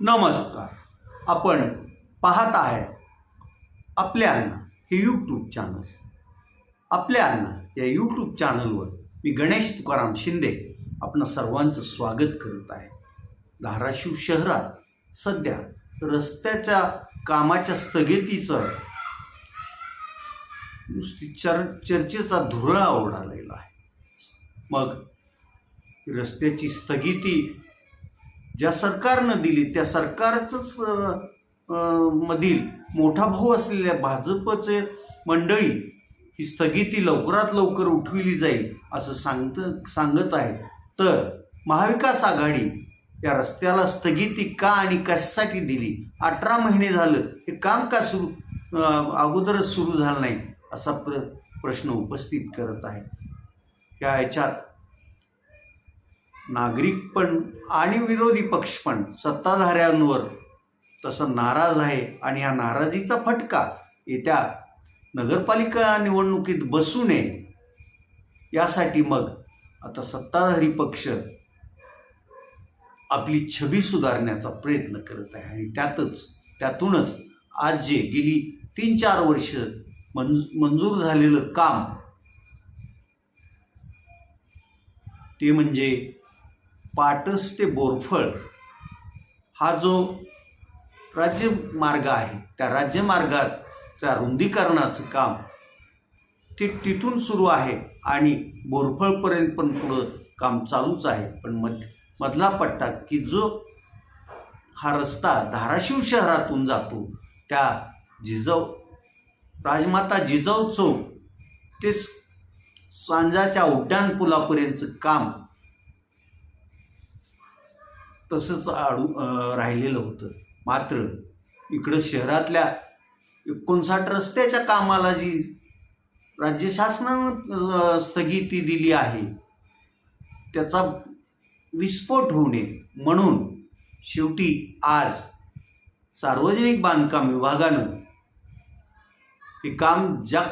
नमस्कार. आपण पाहत आहे आपल्या अण्णा हे यूट्यूब चॅनल आपल्या अण्णा या यूट्यूब चॅनलवर मी गणेश तुकाराम शिंदे आपणा सर्वांचं स्वागत करत आहे. धाराशिव शहरात सध्या रस्त्याच्या कामाच्या स्थगितीचं नुसती चर चर्चेचा धुरळा ओढालेला आहे. मग रस्त्याची स्थगिती ज्या सरकारनं दिली त्या सरकारचंच मधील मोठा भाऊ असलेल्या भाजपचे मंडळी ही स्थगिती लवकरात लवकर उठविली जाईल असं सांगत सांगत आहे तर महाविकास आघाडी या रस्त्याला स्थगिती का आणि कशासाठी दिली? अठरा महिने झालं हे काम का सुरू अगोदरच सुरू झालं नाही असा प्र प्रश्न उपस्थित करत आहे या याच्यात नागरिक पण आणि विरोधी पक्ष पण सत्ताधाऱ्यांवर तसं नाराज आहे आणि हा नाराजीचा फटका येत्या नगरपालिका निवडणुकीत बसू नये यासाठी मग आता सत्ताधारी पक्ष आपली छबी सुधारण्याचा प्रयत्न करत आहे आणि त्यातच त्यातूनच आज जे गेली तीन चार वर्ष मंज मंजूर झालेलं काम ते म्हणजे पाटस ते बोरफळ हा जो राज्यमार्ग आहे त्या राज्यमार्गाच्या रुंदीकरणाचं काम ते तिथून सुरू आहे आणि बोरफळपर्यंत पण पुढं काम चालूच आहे. पण मध मधला पट्टा की जो हा रस्ता धाराशिव शहरातून जातो त्या जिजाऊ राजमाता जिजाऊ चौक ते सांजाच्या उड्डाणपुलापर्यंतचं काम तसंच आडू राहिलेलं होतं. मात्र इकडं शहरातल्या एकोणसाठ रस्त्याच्या कामाला जी राज्य शासनानं स्थगिती दिली आहे त्याचा विस्फोट होऊ नये. म्हणून शेवटी आज सार्वजनिक बांधकाम विभागानं हे काम ज्या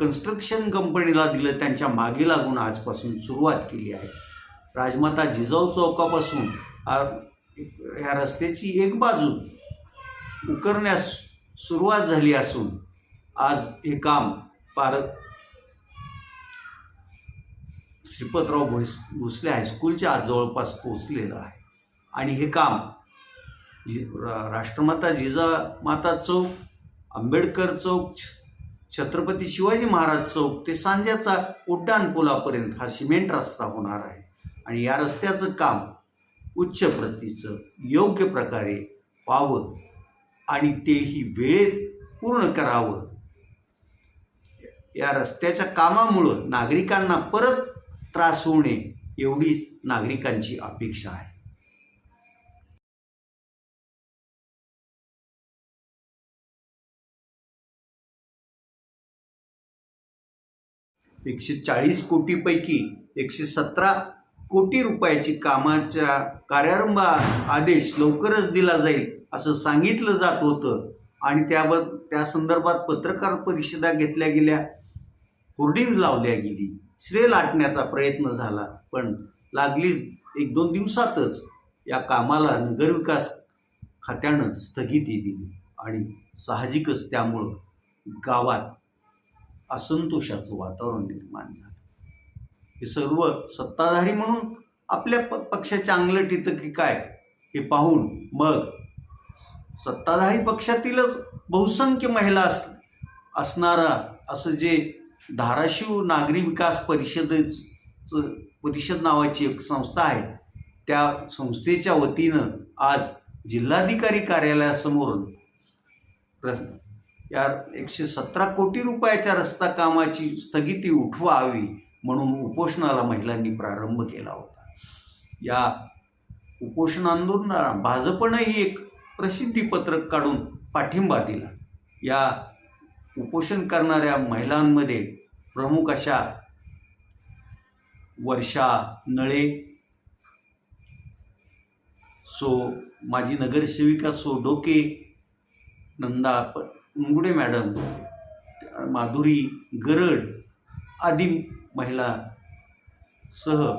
कन्स्ट्रक्शन कंपनीला दिलं त्यांच्या मागे लागून आजपासून सुरुवात केली आहे. राजमाता जिजाऊ चौकापासून ह्या रस्त्याची एक बाजू उकरण्यास सुरुवात झाली असून आज हे काम पार श्रीपतराव भोस भोसले हायस्कूलच्या आज जवळपास पोचलेलं आहे. आणि हे काम जि रा- राष्ट्रमाता जिजामाता चौक आंबेडकर चौक छ- छत्रपती शिवाजी महाराज चौक ते सांज्याचा उड्डाण पुलापर्यंत हा सिमेंट रस्ता होणार आहे. आणि या रस्त्याचं काम उच्च प्रतीचं योग्य प्रकारे व्हावं आणि तेही वेळेत पूर्ण करावं. या रस्त्याच्या कामामुळं नागरिकांना परत त्रास होऊ नये एवढीच नागरिकांची अपेक्षा आहे. एकशे चाळीस कोटीपैकी एकशे सतरा कोटी रुपयाची कामाच्या कार्यारंभ आदेश लवकरच दिला जाईल असं सांगितलं जात होतं. आणि त्यावर त्या संदर्भात पत्रकार परिषदा घेतल्या गेल्या. होर्डिंग्ज लावल्या गेली. श्रेय लाटण्याचा प्रयत्न झाला पण लागली एक दोन दिवसातच या कामाला नगरविकास खात्यानं स्थगिती दिली आणि साहजिकच त्यामुळं गावात असंतोषाचं वातावरण निर्माण झालं. हे सर्व सत्ताधारी म्हणून आपल्या प पक्षाच्या टितं की काय? हे पाहून मग सत्ताधारी पक्षातीलच बहुसंख्य महिला अस असणारा असं जे धाराशिव नागरी विकास परिषदेचं परिषद नावाची एक संस्था आहे त्या संस्थेच्या वतीनं आज जिल्हाधिकारी कार्यालयासमोर प्र या एकशे सतरा कोटी रुपयाच्या रस्ता कामाची स्थगिती उठवावी म्हणून उपोषणाला महिलांनी प्रारंभ केला होता. या उपोषण आंदोलनाला भाजपनंही एक प्रसिद्धीपत्रक काढून पाठिंबा दिला. या उपोषण करणाऱ्या महिलांमध्ये प्रमुख अशा वर्षा नळे सो माजी नगरसेविका सो डोके नंदा प मॅडम माधुरी गरड आदी महिला सह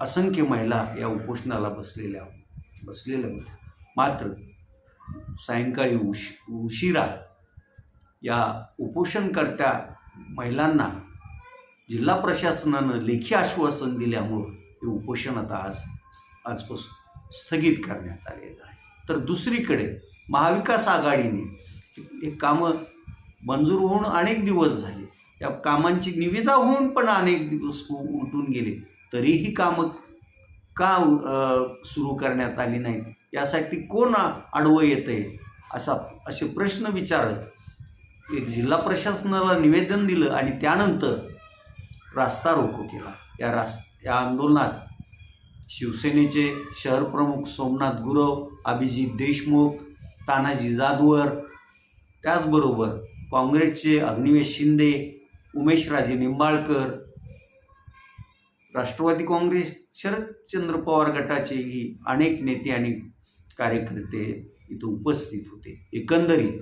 असंख्य महिला या उपोषणाला बसलेल्या बसलेल्या होत्या. मात्र सायंकाळी उश उशिरा या उपोषणकर्त्या महिलांना जिल्हा प्रशासनानं लेखी आश्वासन दिल्यामुळं हे उपोषण आता आज आजपासून स्थगित करण्यात आलेलं आहे. तर दुसरीकडे महाविकास आघाडीने हे कामं मंजूर होऊन अनेक दिवस झाले. या कामांची निविदा होऊन पण अनेक दिवस उठून उलटून गेले. तरीही कामं का सुरू करण्यात आली नाहीत? यासाठी कोण आडवं येतं आहे असा असे प्रश्न विचारत एक जिल्हा प्रशासनाला निवेदन दिलं आणि त्यानंतर रास्ता रोको केला. या रास या आंदोलनात शिवसेनेचे शहर प्रमुख सोमनाथ गुरव अभिजित देशमुख तानाजी जाधवर त्याचबरोबर काँग्रेसचे अग्निवेश शिंदे उमेशराजे निंबाळकर राष्ट्रवादी काँग्रेस शरदचंद्र पवार गटाचेही अनेक नेते आणि कार्यकर्ते इथं उपस्थित होते. एकंदरीत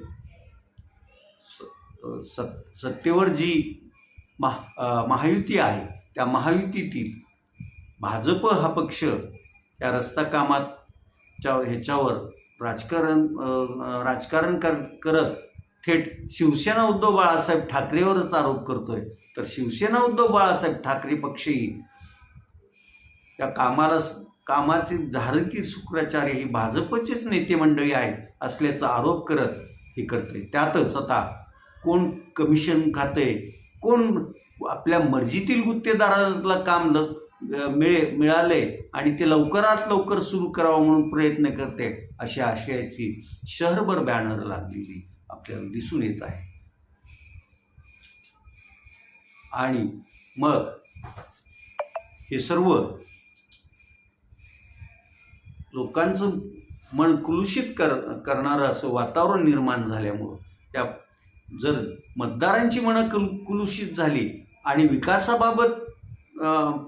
स- सत्तेवर जी महा महायुती आहे त्या महायुतीतील भाजप हा पक्ष या रस्ता कामाच्या ह्याच्यावर राजकारण राजकारण कर करत थेट शिवसेना उद्धव बाळासाहेब ठाकरेवरच आरोप करतोय. तर शिवसेना उद्धव बाळासाहेब ठाकरे पक्षही त्या कामाला कामाचे झारकी शुक्राचार्य ही भाजपचेच नेते मंडळी आहेत असल्याचा आरोप करत हे करते त्यातच आता कोण कमिशन खाते कोण आपल्या मर्जीतील गुत्तेदाराला काम ल मिळे मिळाले आणि ते लवकरात लवकर सुरू करावं म्हणून प्रयत्न करते अशा आशयाची शहरभर बॅनर लागलेली आपल्याला दिसून येत आहे. आणि मग हे सर्व लोकांचं मन कुलुषित कर करणारं असं वातावरण निर्माण झाल्यामुळं त्या जर मतदारांची मनं कुल कुलुषित झाली आणि विकासाबाबत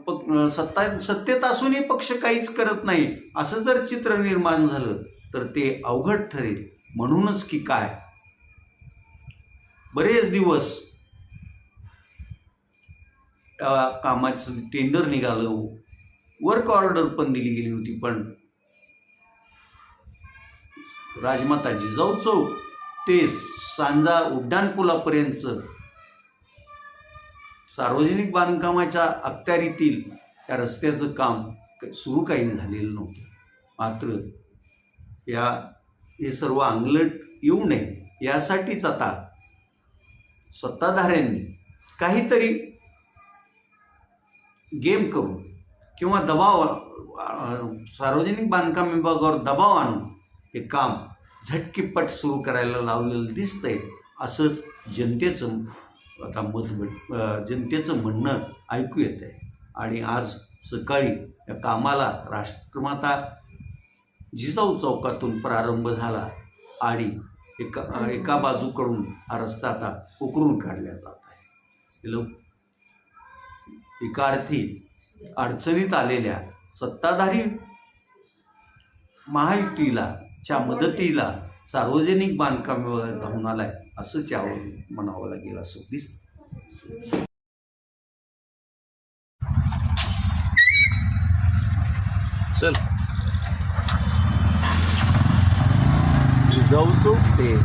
प- सत्ता सत्तेत असूनही पक्ष काहीच करत नाही असं जर चित्र निर्माण झालं तर ते अवघड ठरेल. म्हणूनच की काय? बरेच दिवस त्या कामाचं टेंडर निघालं. वर्क ऑर्डर पण दिली गेली होती पण राजमाता जिजाऊ चौक ते सांजा उड्डाणपुलापर्यंतचं सार्वजनिक बांधकामाच्या अखत्यारीतील त्या रस्त्याचं काम सुरू काही झालेलं नव्हतं. मात्र या हे सर्व अंगलट येऊ नये यासाठीच आता सत्ताधाऱ्यांनी काहीतरी गेम करून किंवा दबाव सार्वजनिक बांधकाम विभागावर दबाव आणून हे काम झटकीपट सुरू करायला लावलेलं दिसतंय असंच जनतेचं आता मत जनतेचं म्हणणं ऐकू येत आहे. आणि आज सकाळी या कामाला राष्ट्रमाता जिजाऊ चौकातून प्रारंभ झाला आणि एका एका बाजूकडून हा रस्ता आता उकरून काढला जात आहे. लोक एका अर्थी अडचणीत आलेल्या सत्ताधारी महायुतीला च्या मदतीला सार्वजनिक बांधकाम विभाग धावून आलाय असंच यावर म्हणावं लागेल असं दिसतं चल. जिजाऊ चौक ते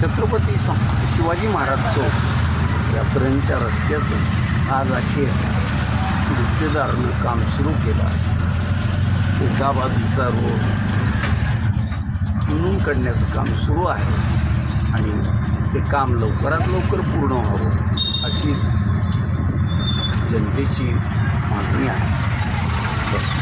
छत्रपती सं- शिवाजी महाराज चौक. यापर्यंतच्या रस्त्याचं आज अखेर गुत्तेदारानं काम सुरू केलं एका बाजूचा रोड. खणून काढण्याचं काम सुरू आहे. आणि ते काम लवकरात लवकर पूर्ण व्हावं अशी जनतेची मागणी आहे.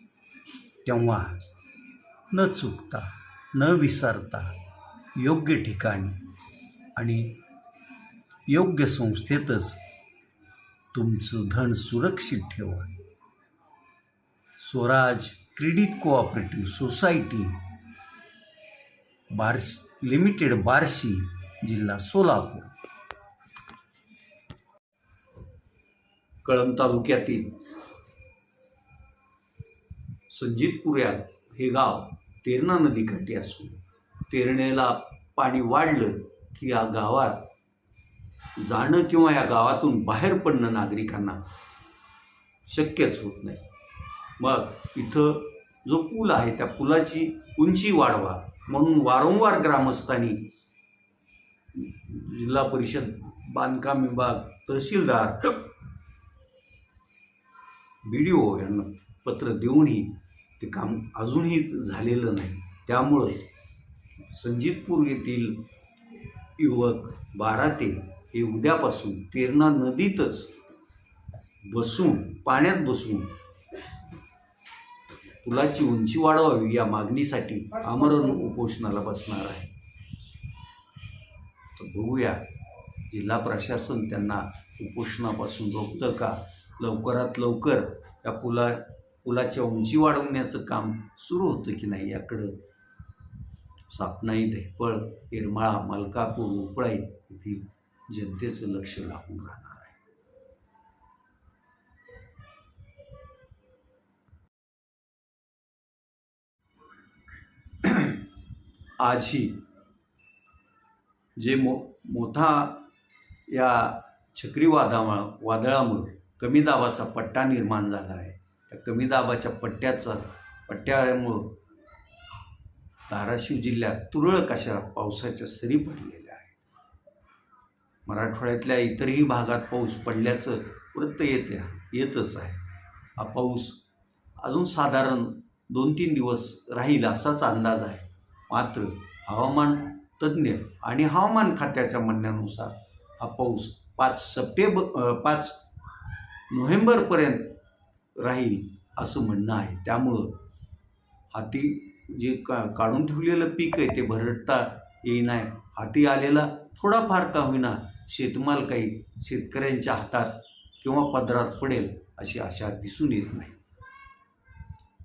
तेव्हा न चुकता न विसरता योग्य ठिकाणी आणि योग्य संस्थेतच तुमचं धन सुरक्षित ठेवा. स्वराज क्रेडिट कोऑपरेटिव्ह सोसायटी बार्श लिमिटेड बार्शी जिल्हा सोलापूर. कळंब तालुक्यातील संजितपूर हे गाव तेरणा नदीकाठी असून तेरणेला पाणी वाढलं की या गावात जाणं किंवा या गावातून बाहेर पडणं नागरिकांना शक्यच होत नाही. मग इथं जो पूल आहे त्या पुलाची उंची वाढवा म्हणून वारंवार ग्रामस्थांनी जिल्हा परिषद बांधकाम विभाग तहसीलदार बी डी ओ यांना पत्र देऊनही ते काम अजूनही झालेलं नाही. त्यामुळं संजितपूर येथील युवक बारा ते हे उद्यापासून तेरणा नदीतच बसून पाण्यात बसून पुलाची उंची वाढवावी या मागणीसाठी आमरण उपोषणाला बसणार आहे. तर बघूया जिल्हा प्रशासन त्यांना उपोषणापासून रोखतं का? लवकरात लवकर या पुला पुलाच्या उंची वाढवण्याचं काम सुरू होतं की नाही याकडं सापनाई धैपळ येरमाळा मलकापूर उपळाई येथील जनतेचं लक्ष लागून राहणार आहे. आजही जे मो मोठा या चक्रीवादामुळं वादळामुळं कमी दाबाचा पट्टा निर्माण झाला आहे. त्या कमी दाबाच्या पट्ट्याचा पट्ट्यामुळं धाराशिव जिल्ह्यात तुरळक अशा पावसाच्या सरी पडलेल्या आहेत. मराठवाड्यातल्या इतरही भागात पाऊस पडल्याचं वृत्त येते येतच आहे. हा पाऊस अजून साधारण दोन तीन दिवस राहील असाच अंदाज आहे. मात्र हवामान तज्ज्ञ आणि हवामान खात्याच्या म्हणण्यानुसार हा पाऊस पाच सप्टेंबर पाच नोव्हेंबरपर्यंत राहील असं म्हणणं आहे. त्यामुळं हाती जे का काढून ठेवलेलं पीक आहे ते भरडता येईना हाती आलेला थोडाफार का होईना शेतमाल काही शेतकऱ्यांच्या हातात किंवा पदरात पडेल अशी आशा दिसून येत नाही.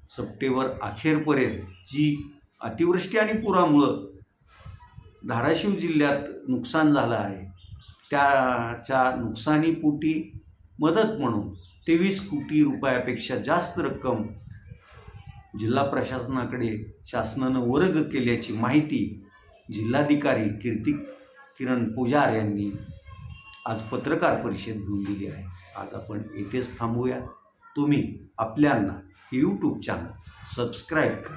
सप्टेंबर अखेरपर्यंत जी अतिवृष्टी आणि पुरामुळं धाराशिव जिल्ह्यात नुकसान झालं आहे त्याच्या नुकसानीपोटी मदत म्हणून तेवीस कोटी रुपयापेक्षा जास्त रक्कम जिल्हा प्रशासनाकडे शासनानं वर्ग केल्याची माहिती जिल्हाधिकारी कीर्ती किरण पुजार यांनी आज पत्रकार परिषद घेऊन दिली आहे. आज आपण येथेच थांबूया. तुम्ही आपल्यांना यूट्यूब चॅनल सबस्क्राईब करा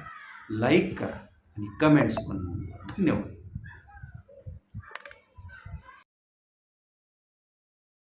लाईक करा आणि कमेंट्स पण नोंदवा. धन्यवाद.